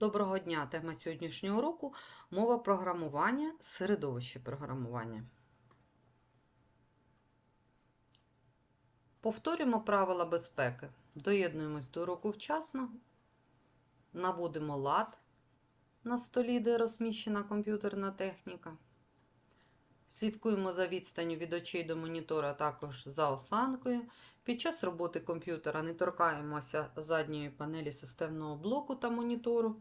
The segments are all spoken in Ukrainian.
Доброго дня! Тема сьогоднішнього уроку мова програмування, середовище програмування. Повторюємо правила безпеки. Доєднуємось до уроку вчасно, наводимо лад на столі, де розміщена комп'ютерна техніка. Слідкуємо за відстанню від очей до монітора, також за осанкою. Під час роботи комп'ютера не торкаємося задньої панелі системного блоку та монітору.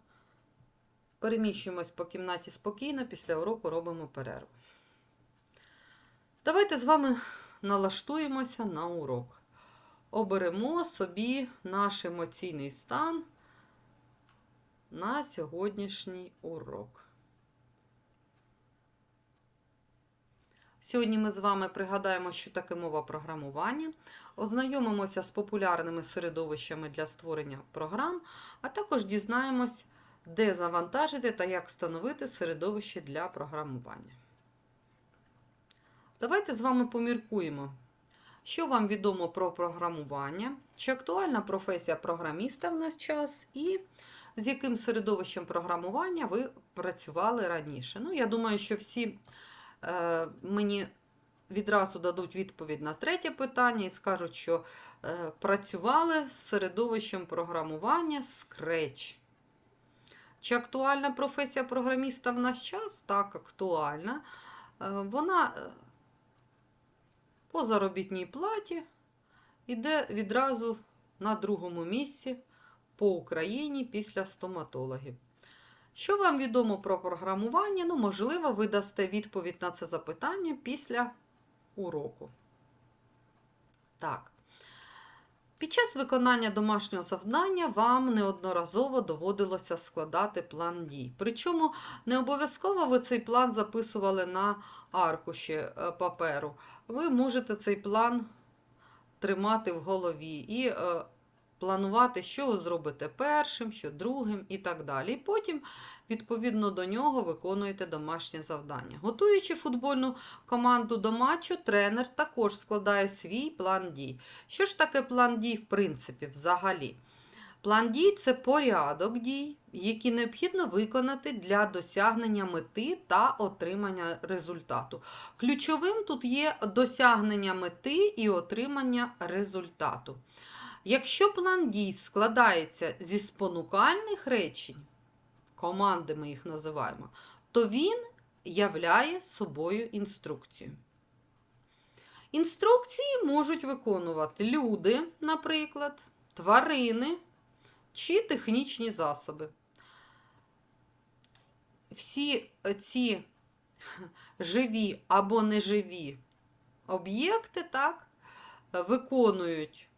Переміщуємось по кімнаті спокійно, після уроку робимо перерву. Давайте з вами налаштуємося на урок. Оберемо собі наш емоційний стан на сьогоднішній урок. Сьогодні ми з вами пригадаємо, що таке мова програмування, ознайомимося з популярними середовищами для створення програм, а також дізнаємось, де завантажити та як встановити середовище для програмування. Давайте з вами поміркуємо, що вам відомо про програмування, чи актуальна професія програміста в наш час, і з яким середовищем програмування ви працювали раніше. Ну, я думаю, що всі мені відразу дадуть відповідь на третє питання і скажуть, що е, працювали з середовищем програмування Scratch. Чи актуальна професія програміста в наш час? Так, актуальна. Е, Вона е, по заробітній платі йде відразу на другому місці по Україні після стоматологів. Що вам відомо про програмування? Ну, можливо, ви дасте відповідь на це запитання після уроку. Так. Під час виконання домашнього завдання вам неодноразово доводилося складати план дій. Причому не обов'язково ви цей план записували на аркуші е, паперу. Ви можете цей план тримати в голові і е, планувати, що ви зробите першим, що другим і так далі. І потім, відповідно до нього, виконуєте домашнє завдання. Готуючи футбольну команду до матчу, тренер також складає свій план дій. Що ж таке план дій, в принципі, взагалі? План дій це порядок дій, які необхідно виконати для досягнення мети та отримання результату. Ключовим тут є досягнення мети і отримання результату. Якщо план дій складається зі спонукальних речень, команди ми їх називаємо, то він являє собою інструкцію. Інструкції можуть виконувати люди, наприклад, тварини чи технічні засоби. Всі ці живі або неживі об'єкти так, виконують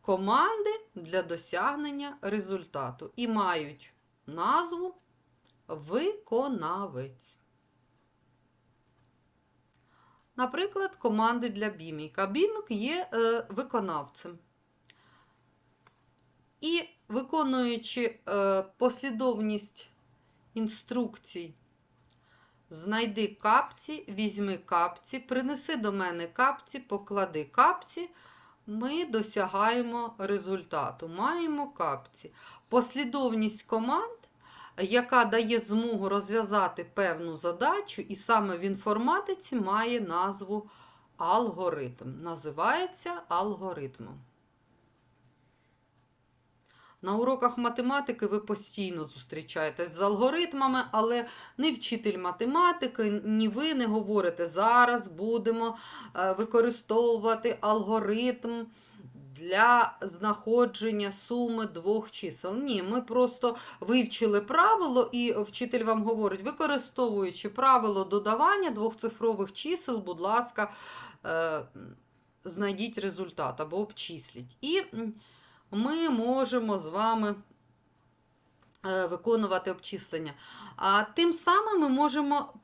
команди для досягнення результату і мають назву виконавець. Наприклад, команди для біміка. Бімік є е, виконавцем. І виконуючи е, послідовність інструкцій, знайди капці, візьми капці, принеси до мене капці, поклади капці, ми досягаємо результату. Маємо капці. Послідовність команд, яка дає змогу розв'язати певну задачу, і саме в інформатиці має назву алгоритм. Називається алгоритмом. На уроках математики ви постійно зустрічаєтесь з алгоритмами, але ні вчитель математики, ні ви не говорите, зараз будемо е, використовувати алгоритм для знаходження суми двох чисел. Ні, ми просто вивчили правило, і вчитель вам говорить, використовуючи правило додавання двохцифрових чисел, будь ласка, е, знайдіть результат або обчисліть. І ми можемо з вами е, виконувати обчислення. А тим самим ми можемо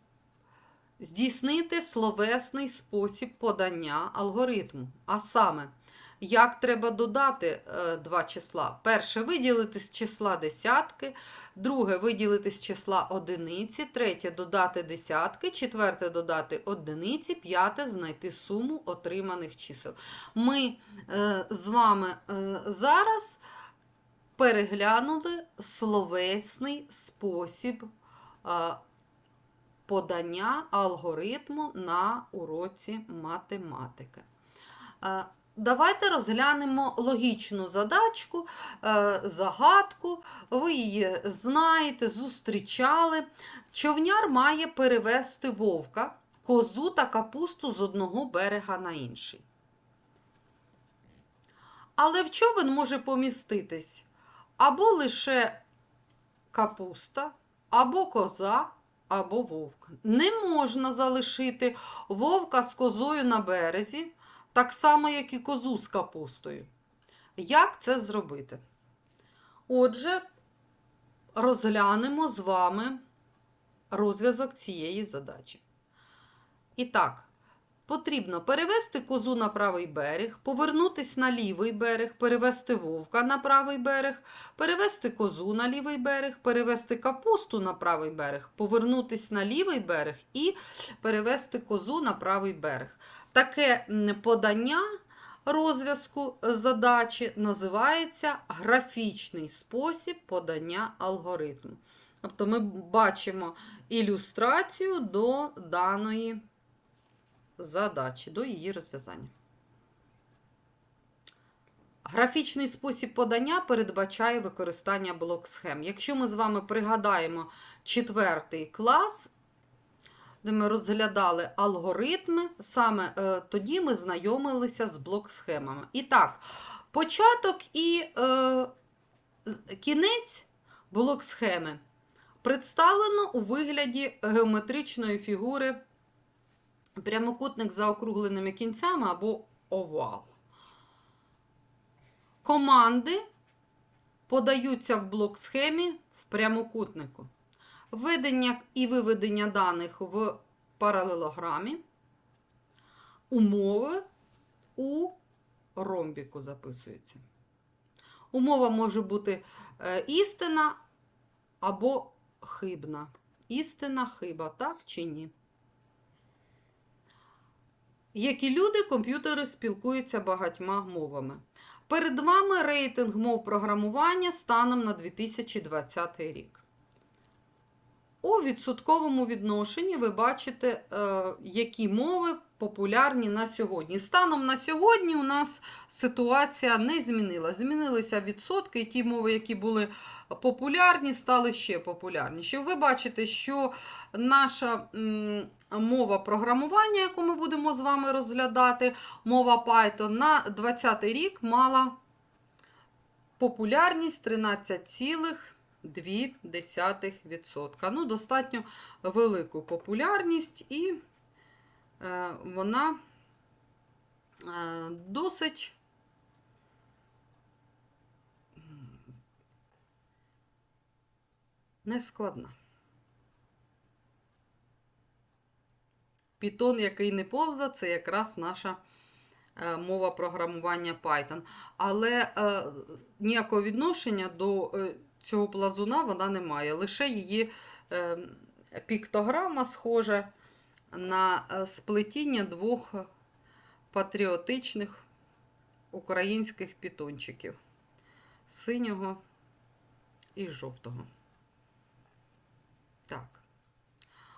здійснити словесний спосіб подання алгоритму. А саме, як треба додати е, два числа. Перше виділити з числа десятки, друге виділити з числа одиниці, третє додати десятки, четверте додати одиниці, п'яте знайти суму отриманих чисел. Ми е, з вами е, зараз переглянули словесний спосіб подання алгоритму на уроці математики. Давайте розглянемо логічну задачку, е, загадку. Ви її знаєте, зустрічали. Човняр має перевести вовка, козу та капусту з одного берега на інший. Але в човен може поміститись або лише капуста, або коза, або вовк. Не можна залишити вовка з козою на березі, так само, як і козу з капустою. Як це зробити? Отже, розглянемо з вами розв'язок цієї задачі. І так, потрібно перевести козу на правий берег, повернутися на лівий берег, перевести вовка на правий берег, перевести козу на лівий берег, перевести капусту на правий берег, повернутися на лівий берег і перевести козу на правий берег. Таке подання розв'язку задачі називається графічний спосіб подання алгоритму. Тобто ми бачимо ілюстрацію до даної задачі, до її розв'язання. Графічний спосіб подання передбачає використання блок-схем. Якщо ми з вами пригадаємо четвертий клас, де ми розглядали алгоритми, саме е, тоді ми знайомилися з блок-схемами. І так, початок і е, кінець блок-схеми представлено у вигляді геометричної фігури прямокутник за округленими кінцями або овал. Команди подаються в блок-схемі в прямокутнику. Введення і виведення даних в паралелограмі. Умови у ромбіку записуються. Умова може бути е, істина або хибна. Істина, хиба, так чи ні? Як і люди, комп'ютери спілкуються багатьма мовами. Перед вами рейтинг мов програмування станом на 2020 рік. У відсотковому відношенні ви бачите, е, які мови популярні на сьогодні. Станом на сьогодні у нас ситуація не змінила. Змінилися відсотки, і ті мови, які були популярні, стали ще популярніші. Ви бачите, що наша мова програмування, яку ми будемо з вами розглядати, мова Python на 2020 рік мала популярність 13,2%. Ну, достатньо велику популярність, і вона е, досить нескладна. Python, який не повза, це якраз наша е, мова програмування Python. Але е, ніякого відношення до е, цього плазуна вона не має. Лише її е, піктограма схожа на е, сплетіння двох патріотичних українських пітончиків синього і жовтого. Так.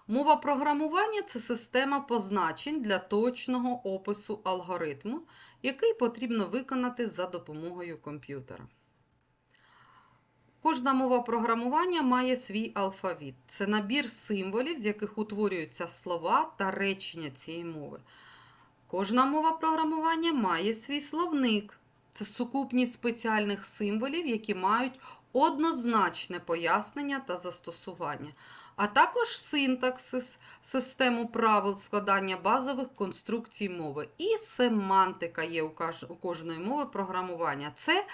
Мова програмування це система позначень для точного опису алгоритму, який потрібно виконати за допомогою комп'ютера. Кожна мова програмування має свій алфавіт. Це набір символів, з яких утворюються слова та речення цієї мови. Кожна мова програмування має свій словник. Це сукупність спеціальних символів, які мають однозначне пояснення та застосування, а також синтаксис, систему правил складання базових конструкцій мови. І семантика є у кожної мови програмування. Це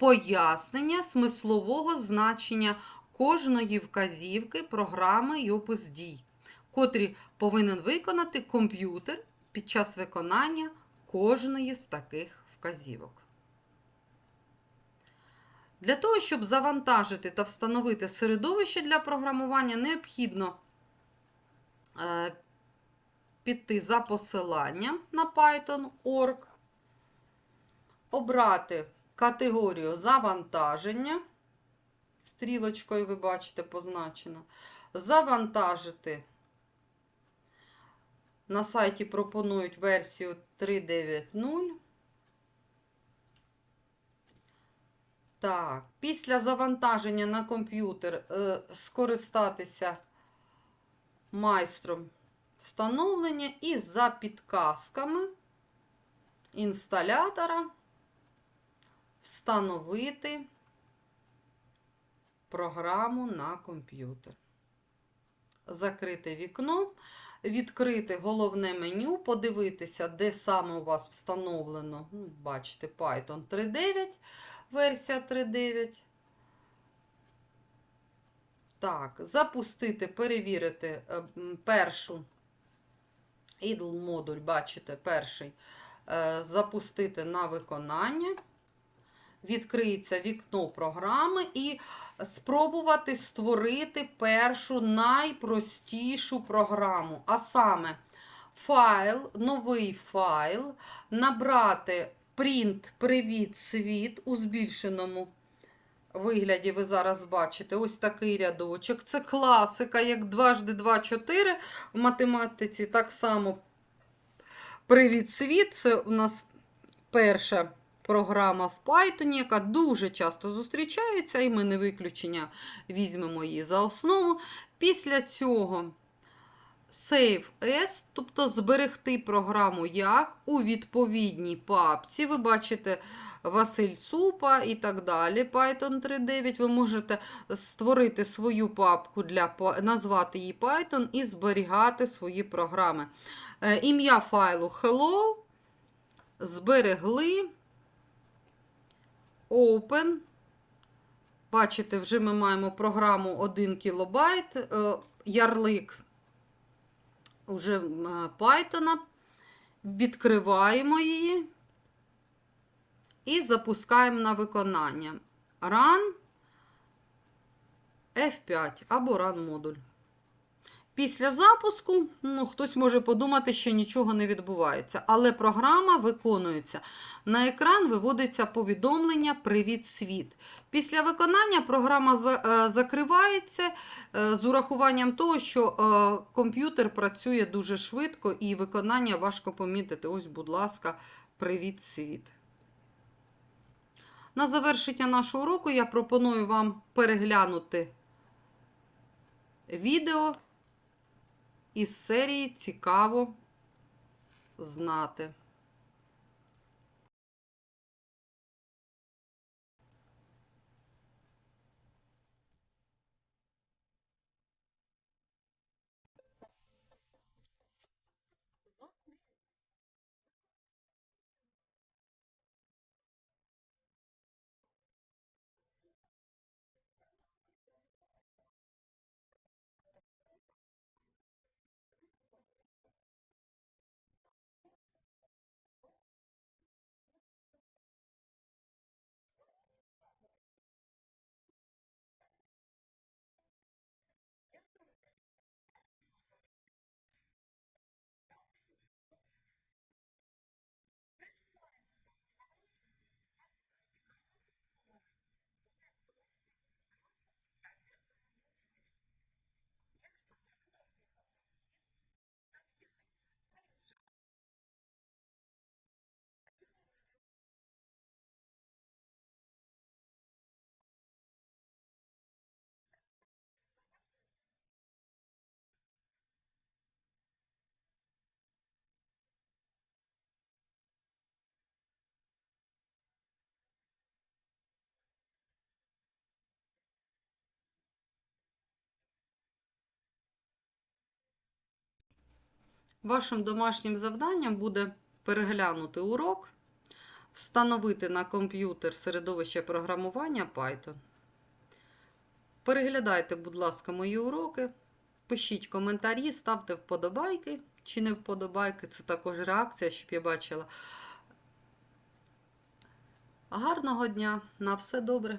пояснення смислового значення кожної вказівки, програми і опис дій, котрі повинен виконати комп'ютер під час виконання кожної з таких вказівок. Для того, щоб завантажити та встановити середовище для програмування, необхідно е, піти за посиланням на Python.org, обрати категорію завантаження. Стрілочкою, ви бачите, позначено. Завантажити. На сайті пропонують версію 3.9.0. Так, після завантаження на комп'ютер е, скористатися майстром встановлення і за підказками інсталятора встановити програму на комп'ютер. Закрити вікно, відкрити головне меню, подивитися, де саме у вас встановлено. Ну, Бачите, Python 3.9, версія 3.9. Так, запустити, перевірити е, першу idle модуль, бачите, перший. е, Запустити на виконання. Відкриється вікно програми і спробувати створити першу найпростішу програму. А саме файл, новий файл, набрати print Привіт світ у збільшеному вигляді. Ви зараз бачите ось такий рядочок. Це класика, як 2 4 в математиці. Так само Привіт світ. Це у нас перша програма в Python, яка дуже часто зустрічається, і ми не виключення візьмемо її за основу. Після цього Save as, тобто зберегти програму як у відповідній папці. Ви бачите Василь Цупа і так далі. Python 3.9. Ви можете створити свою папку, для, назвати її Python і зберігати свої програми. Е, Ім'я файлу Hello. Зберегли. Open. Бачите, вже ми маємо програму 1 кілобайт, е, ярлик уже е, Python. Відкриваємо її і запускаємо на виконання. Run F5 або Run модуль. Після запуску ну, хтось може подумати, що нічого не відбувається, але програма виконується. На екран виводиться повідомлення Привіт світ. Після виконання програма е, закривається е, з урахуванням того, що е, комп'ютер працює дуже швидко і виконання важко помітити. Ось, будь ласка, Привіт світ. На завершення нашого уроку я пропоную вам переглянути відео із серії Цікаво знати. Вашим домашнім завданням буде переглянути урок, встановити на комп'ютер середовище програмування Python. Переглядайте, будь ласка, мої уроки, пишіть коментарі, ставте вподобайки чи не вподобайки. Це також реакція, щоб я бачила. Гарного дня! На все добре!